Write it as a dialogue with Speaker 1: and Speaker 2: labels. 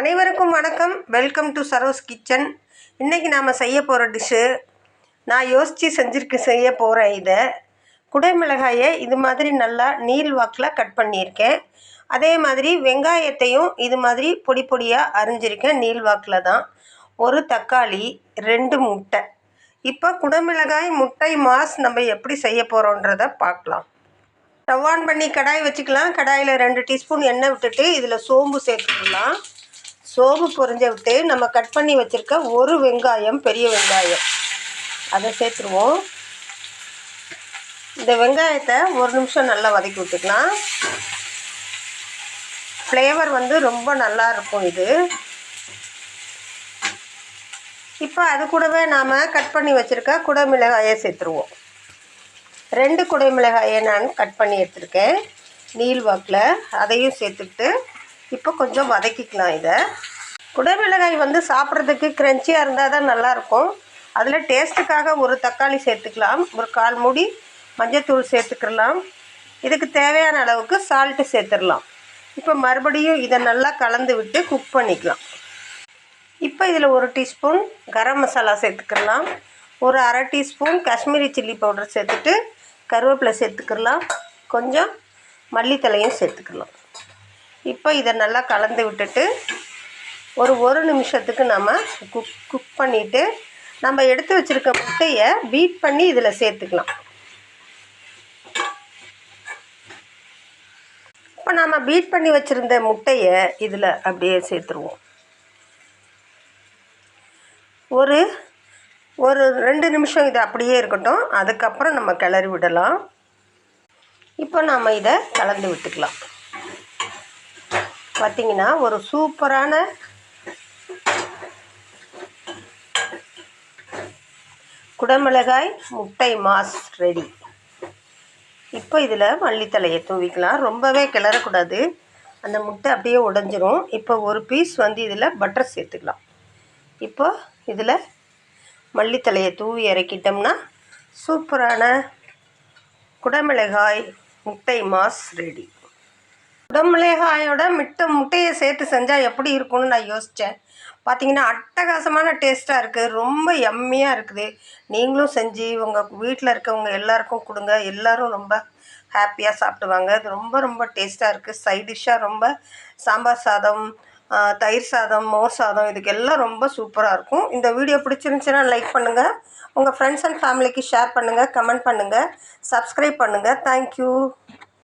Speaker 1: அனைவருக்கும் வணக்கம். Welcome to Saro's kitchen இன்றைக்கி நாம் செய்ய போகிற டிஷ்ஷு நான் யோசித்து செஞ்சுருக்கு செய்ய போகிறேன் இதை குடைமிளகாயை இது மாதிரி நல்லா நீல் வாக்கில் கட் பண்ணியிருக்கேன். அதே மாதிரி வெங்காயத்தையும் இது மாதிரி பொடி பொடியாக அரிஞ்சிருக்கேன் நீல் வாக்கில் தான். ஒரு தக்காளி ரெண்டு முட்டை. இப்போ குடமிளகாய் முட்டை மாஸ் நம்ம எப்படி செய்ய போகிறோன்றத பார்க்கலாம். ஸ்டவ் ஆன் பண்ணி கடாய் வச்சுக்கலாம். கடாயில் ரெண்டு டீஸ்பூன் எண்ணெய் விட்டுட்டு இதில் சோம்பு சேர்த்துக்கலாம். சோம்பு பொறிஞ்ச விட்டு நம்ம கட் பண்ணி வச்சுருக்க ஒரு வெங்காயம் பெரிய வெங்காயம். அதை சேர்த்துருவோம். இந்த வெங்காயத்தை ஒரு நிமிஷம் நல்லா வதக்கி விட்டுக்கலாம். ஃப்ளேவர் வந்து ரொம்ப நல்லா இருக்கும் இது. இப்போ அது கூடவே நாம் கட் பண்ணி வச்சுருக்க குடமிளகாயை சேர்த்துருவோம். ரெண்டு குடமிளகாயை நான் கட் பண்ணி எடுத்துருக்கேன். நீல் வாக்கில் அதையும் சேர்த்துக்கிட்டு இப்போ கொஞ்சம் வதக்கிக்கலாம் இதை. குடமிளகாய் வந்து சாப்பிட்றதுக்கு க்ரன்ச்சியாக இருந்தால் தான் நல்லாயிருக்கும். அதில் டேஸ்ட்டுக்காக ஒரு தக்காளி சேர்த்துக்கலாம். ஒரு கால் மூடி மஞ்சத்தூள் சேர்த்துக்கலாம். இதுக்கு தேவையான அளவுக்கு சால்ட்டு சேர்த்துடலாம். இப்போ மறுபடியும் இதை நல்லா கலந்து விட்டு குக் பண்ணிக்கலாம். இப்போ இதில் ஒரு டீஸ்பூன் கரம் மசாலா சேர்த்துக்கலாம். ஒரு அரை டீஸ்பூன் காஷ்மீரி சில்லி பவுடர் சேர்த்துட்டு கருவேப்பிலை சேர்த்துக்கலாம். கொஞ்சம் மல்லித்தலையும் சேர்த்துக்கலாம். இப்போ இதை நல்லா கலந்து விட்டுட்டு ஒரு ஒரு நிமிஷத்துக்கு நம்ம குக் குக் பண்ணிவிட்டு நம்ம எடுத்து வச்சுருக்க முட்டையை பீட் பண்ணி இதில் சேர்த்துக்கலாம். இப்போ நம்ம பீட் பண்ணி வச்சுருந்த முட்டையை இதில் அப்படியே சேர்த்துருவோம். ஒரு ஒரு ரெண்டு நிமிஷம் இது அப்படியே இருக்கட்டும். அதுக்கப்புறம் நம்ம கிளறி விடலாம். இப்போ நாம் இதை கலந்து விட்டுக்கலாம். பார்த்திங்கன்னா ஒரு சூப்பரான குடமிளகாய் முட்டை மாஸ் ரெடி. இப்போ இதில் மல்லித்தலையை தூவிக்கலாம். ரொம்பவே கிளறக்கூடாது. அந்த முட்டை அப்படியே உடஞ்சிரும். இப்போ ஒரு பீஸ் வந்து இதில் பட்டர் சேர்த்துக்கலாம். இப்போ இதில் மல்லித்தலையை தூவி இறக்கிட்டோம்னா சூப்பரான குடமிளகாய் முட்டை மாஸ் ரெடி. உடம்புலேகாயோட மிட்ட முட்டையை சேர்த்து செஞ்சால் எப்படி இருக்கும்னு நான் யோசித்தேன் பார்த்தீங்கன்னா அட்டகாசமான டேஸ்ட்டாக இருக்குது ரொம்ப எம்மியாக இருக்குது. நீங்களும் செஞ்சு உங்கள் வீட்டில் இருக்கவங்க எல்லாருக்கும் கொடுங்க. எல்லோரும் ரொம்ப ஹாப்பியாக சாப்பிடுவாங்க. இது ரொம்ப ரொம்ப டேஸ்ட்டாக இருக்குது சைட் டிஷ்ஷாக ரொம்ப சாம்பார் சாதம் தயிர் சாதம் மோர் சாதம் இதுக்கெல்லாம் ரொம்ப சூப்பராக இருக்கும். இந்த வீடியோ பிடிச்சிருந்துச்சின்னா லைக் பண்ணுங்கள் உங்கள் ஃப்ரெண்ட்ஸ் அண்ட் ஃபேமிலிக்கு ஷேர் பண்ணுங்கள் கமெண்ட் பண்ணுங்கள் சப்ஸ்கிரைப் பண்ணுங்கள் தேங்க்யூ